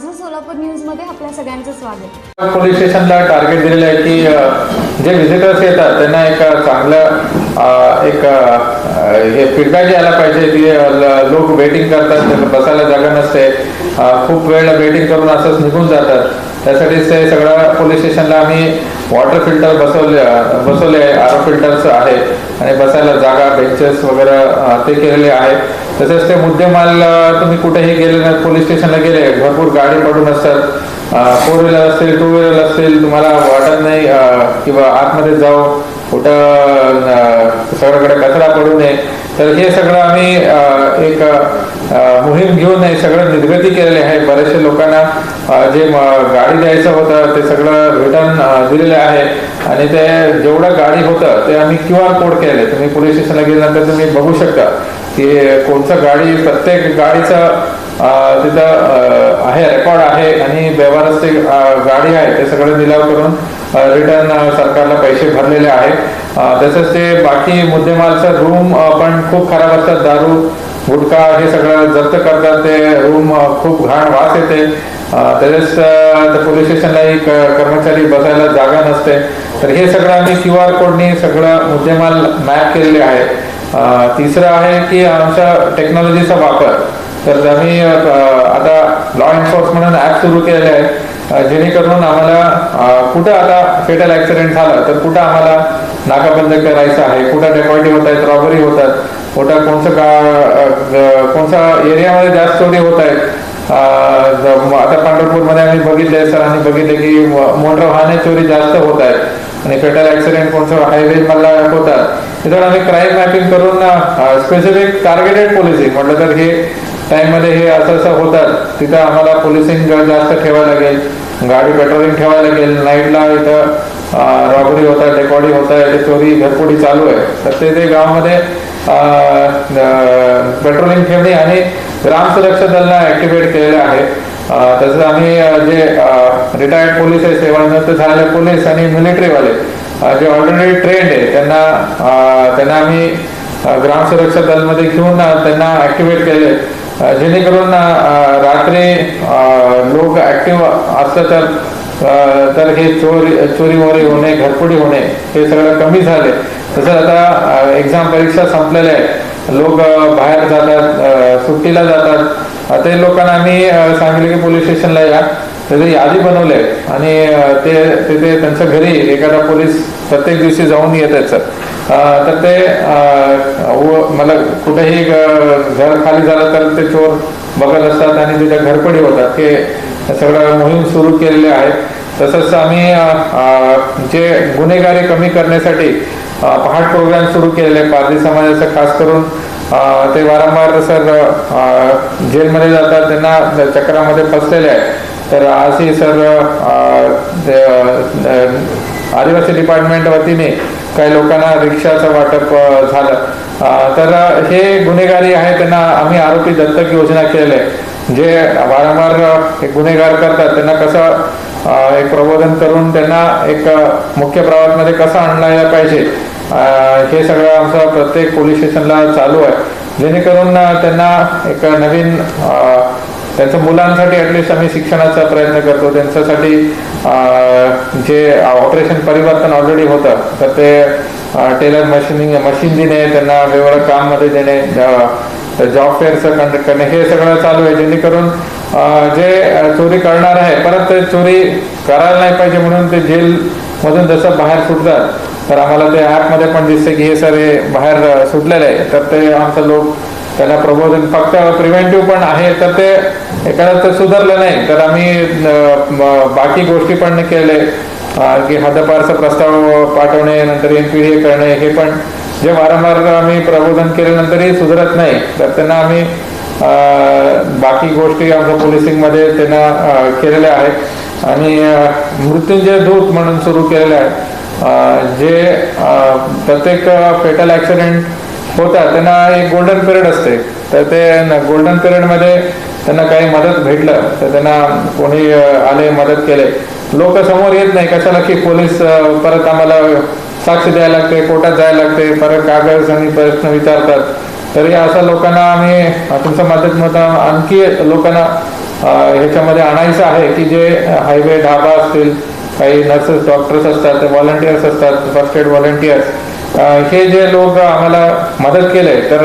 माझं सोलापूर न्यूजमध्ये आपल्या सगळ्यांचं स्वागत. पोलीस स्टेशनला टार्गेट दिलेलं आहे की जे व्हिजिटर्स येतात त्यांना एक चांगलं एक हे फीडबॅक यायला पाहिजे की लोक वेटिंग करतात त्यांना बसायला जागा नसते खूप वेळ वेटिंग करून असंच निघून जातात. त्यासाठीच ते सगळं पोलीस स्टेशनला आम्ही वॉटर फिल्टर बसवले बसवले आहे फिल्टर्स आहे आणि बसायला जागा बेंचेस वगैरे ते केलेले आहे. तसेच ते मुद्देमाल तुम्ही कुठेही गेले ना पोलीस स्टेशनला गेले भरपूर गाडी पडून असतात. फोर व्हीलर असतील टू व्हीलर असतील तुम्हाला वाटत नाही किंवा आतमध्ये जाऊ कुठं सगळ्याकडे कचरा पडू नये. तर हे सगळं आम्ही एक मोहीम घेऊन हे सगळं निर्गती केलेले आहे. बऱ्याचशा लोकांना जे गाडी द्यायचं होतं ते सगळं रिटर्न दिलेले आहे. आणि ते जेवढं गाडी होतं ते आम्ही क्यू आर कोड केले तुम्ही पोलीस स्टेशनला गेल्यानंतर तुम्ही बघू शकता की कोणतं गाडी प्रत्येक गाडीचं तिथं आहे रेकॉर्ड आहे आणि व्यवहारच ते गाडी आहे ते सगळं निलाव करून रिटर्न सरकारला पैसे भरलेले आहेत. तसंच ते बाकी मुद्देमालचा रूम पण खूप खराब असतात. दारू गुटखा हे सगळं जप्त करतात. ते रूम खूप घाण वास येते. तसेच पोलीस स्टेशनलाही क- कर्मचारी बसायला जागा नसते. तर हे सगळं आम्ही क्यू आर कोडने सगळं मुद्देमाल मॅप केलेले आहे. तिसरं आहे की आमच्या टेक्नॉलॉजीचा वापर. तर आम्ही आता लॉ एन्फोर्समेंट म्हणून ॲप सुरू केलेले आहे. जेणेकरून आम्हाला कुठं आता फेटल ॲक्सिडेंट झाला तर कुठं आम्हाला नाकाबंद करायचं आहे कुठं डेपॉटी होत आहेत रॉबरी होतात कुठं कोणचं का कोणता कोणत्या एरियामध्ये जास्त चोरी होत आहेत. आता पंढरपूरमध्ये आम्ही बघितले सरांनी बघितले की म- मोटर वाहने चोरी जास्त होत आहेत आणि फेटल ॲक्सिडेंट कोणतं हायवे मला होतात. तिथं आम्ही क्राईम मॅपिंग करून स्पेसिफिक टार्गेटेड पोलिसिंग म्हटलं तर हे टाईममध्ये हे असं असं होतात. तिथं आम्हाला पोलिसिंग जास्त ठेवावं लागेल. गाडी पेट्रोलिंग ठेवायला लागेल नाईटला इथं रॉबरी होत आहे डेकॉडी होत आहे चोरी घरपोडी चालू आहे. तर ते ते गावामध्ये पेट्रोलिंग ठेवणे आणि ग्राम सुरक्षा दलला ऍक्टिव्हेट केलेलं आहे. तसंच आम्ही जे रिटायर्ड पोलीस आहे सेवानिवृत्त झालेले पोलीस आणि मिलिटरीवाले जे ऑलरेडी ट्रेंड आहे त्यांना त्यांना आम्ही ग्राम सुरक्षा दलमध्ये घेऊन त्यांना ऍक्टिव्हेट केले. जेणेकरून रात्री लोक ऍक्टिव्ह असलं तर तर हे चोरी चोरी मोरी होणे घरपुडी होणे हे सगळं कमी झाले. तसं आता एक्झाम परीक्षा संपलेल्या आहे लोक बाहेर जातात सुट्टीला जातात. ते लोकांना आम्ही सांगितलं की पोलीस स्टेशनला या. त्याची यादी बनवले आणि ते तिथे त्यांच्या घरी एखादा पोलीस प्रत्येक दिवशी जाऊन येत आहेत सर. तर ते व- मला कुठेही घर खाली झालं तर ते चोर बघत असतात आणि तिथे घरपडी होतात ते सगळं मोहीम सुरू केलेले आहे. तसंच आम्ही जे गुन्हेगारी कमी करण्यासाठी पहाट प्रोग्राम सुरू केलेले आहे पारधी समाजाचं खास करून ते वारंवार सर जेलमध्ये जातात त्यांना चक्रामध्ये फसलेले आहे तर आजही सर आदिवासी डिपार्टमेंट वतीने काही लोकांना रिक्षाचं वाटप झालं. तर हे गुन्हेगारी आहे त्यांना आम्ही आरोपी दत्तक योजना केलेली आहे. जे वारंवार गुन्हेगार करतात त्यांना कसं एक प्रबोधन करून त्यांना एक मुख्य प्रवाहामध्ये कसं आणला पाहिजे हे सगळं आमचं प्रत्येक पोलीस स्टेशनला चालू आहे. जेणेकरून त्यांना एक नवीन त्यांचं मुलांसाठी ॲटलिस्ट आम्ही शिक्षणाचा प्रयत्न करतो. त्यांच्यासाठी जे ऑपरेशन परिवर्तन ऑलरेडी होतं तर ते टेलर मशीनिंग मशीन देणे त्यांना वेगवेगळ्या काममध्ये देणे जॉब फेअरचं कंडक्ट करणे हे सगळं चालू आहे. जेणेकरून जे चोरी करणार आहे परत ते चोरी करायला नाही पाहिजे म्हणून ते जेलमधून जसं बाहेर सुटतात तर आम्हाला ते ॲपमध्ये पण दिसते की हे सर हे बाहेर सुटलेलं सुटलेले आहे. तर ते आमचं लोक त्याला प्रबोधन फक्त प्रिव्हेंटिव्ह पण आहे तर ते एखादं तर सुधारलं नाही. तर आम्ही बाकी गोष्टी पण केले. की हद्दपारचा प्रस्ताव पाठवणे नंतर एन पी करणे हे पण जे वारंवार आम्ही प्रबोधन केल्यानंतरही सुधारत नाही. तर त्यांना आम्ही बाकी गोष्टी आमच्या पोलिसिंगमध्ये त्यांना केलेल्या आहेत. आणि अं, मृत्यूंजय दूत म्हणून सुरू केलेले आहे जे प्रत्येक फेटल ॲक्सिडेंट होतात. त्यांना एक गोल्डन पिरियड असते. तर ते गोल्डन पिरियडमध्ये त्यांना काही मदत भेटलं तर त्यांना कोणी आले मदत केले. लोक समोर येत नाही. कशाला की पोलीस परत आम्हाला साक्ष द्यायला लागते कोर्टात जायला लागते परत कागद आणि प्रश्न विचारतात. तरी अशा लोकांना आम्ही तुमच्या मदतीमध्ये आणखी लोकांना ह्याच्यामध्ये आणायचं आहे की जे हायवे ढाबा असतील काही नर्सेस डॉक्टर्स असतात व्हॉलंटियर्स असतात फर्स्ट एड व्हॉलंटियर्स हे जे लोक आम्हाला मदत केले तर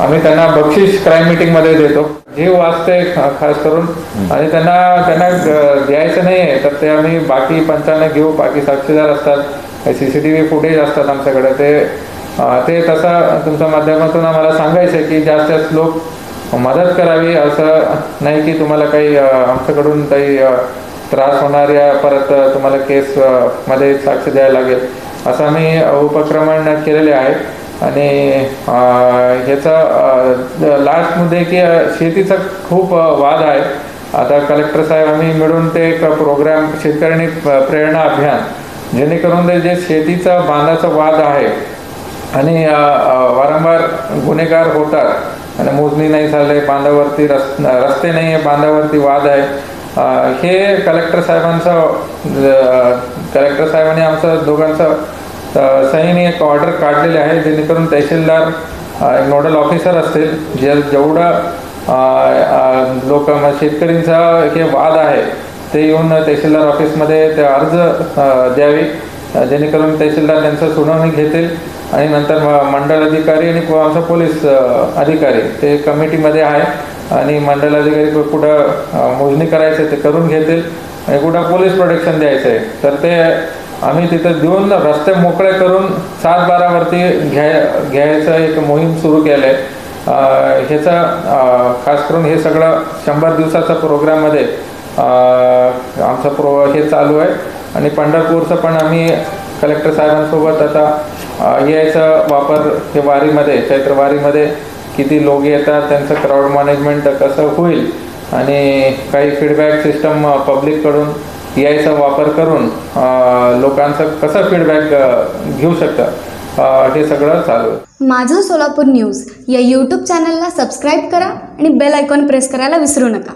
आम्ही त्यांना बक्षीस क्राईम मीटिंगमध्ये देतो. जीव वाचते खास करून. आणि त्यांना त्यांना द्यायचं नाही आहे तर ते आम्ही बाकी पंचांना घेऊ. बाकी साक्षीदार असतात. C C T V footage असतात आमच्याकडे. ते ते तसं तुमच्या माध्यमातून आम्हाला सांगायचं आहे की जास्त जास्त लोक मदत करावी असं नाही की तुम्हाला काही आमच्याकडून काही त्रास होणार या परत तुम्हाला केस मध्ये साक्ष द्यायला लागेल. असं आम्ही उपक्रमण केलेले आहे. आणि ह्याचा लास्ट की शेतीचा खूप वाद आहे. आता कलेक्टर साहेब आम्ही मिळून ते एक प्रोग्राम शेतकऱ्यांनी प्रेरणा अभियान जेणेकरून ते जे शेतीचा बांधाचा वाद आहे आणि वारंवार गुन्हेगार होतात आणि मोजणी नाही झाले बांधावरती रस रस्ते नाही आहे बांधावरती वाद आहे. हे कलेक्टर साहेबांचं कलेक्टर साहेबांनी आमचं दोघांचं सहीने एक ऑर्डर काढलेले आहे जेणेकरून तहसीलदार एक नोडल ऑफिसर असतील जे जेवढं लोक शेतकरींचा हे वाद आहे ते येऊन तहसीलदार ऑफिसमध्ये ते अर्ज द्यावे जेणेकरून तहसीलदार त्यांचं सुनावणी घेतील आणि नंतर म- मंडळ अधिकारी आणि आमचा पोलीस अधिकारी ते कमिटीमध्ये आहे आणि मंडळ अधिकारी कुठं मोजणी करायचं ते करून घेतील कुठं पोलीस प्रोटेक्शन द्यायचं आहे. तर ते आम्ही तिथं देऊन रस्ते मोकळे करून सात बारावरती घ्याय घ्यायचं एक मोहीम सुरू केलं आहे ह्याचा खास करून हे सगळं शंभर दिवसाचा प्रोग्राममध्ये आमचं प्रो हे चालू आहे. आणि पंढरपूरचं पण आम्ही कलेक्टर साहेबांसोबत आता यायचा वापर हे वारीमध्ये चैत्र वारीमध्ये किती लोक येतात त्यांचं क्राऊड मॅनेजमेंट कसं होईल आणि काही फीडबॅक सिस्टम पब्लिककडून यायचा वापर करून लोकांचा लोकांचं कसं फीडबॅक घेऊ शकतं हे सगळं चालू आहे. माझं सोलापूर न्यूज या यूट्यूब चॅनलला सबस्क्राईब करा आणि बेल आयकॉन प्रेस करायला विसरू नका.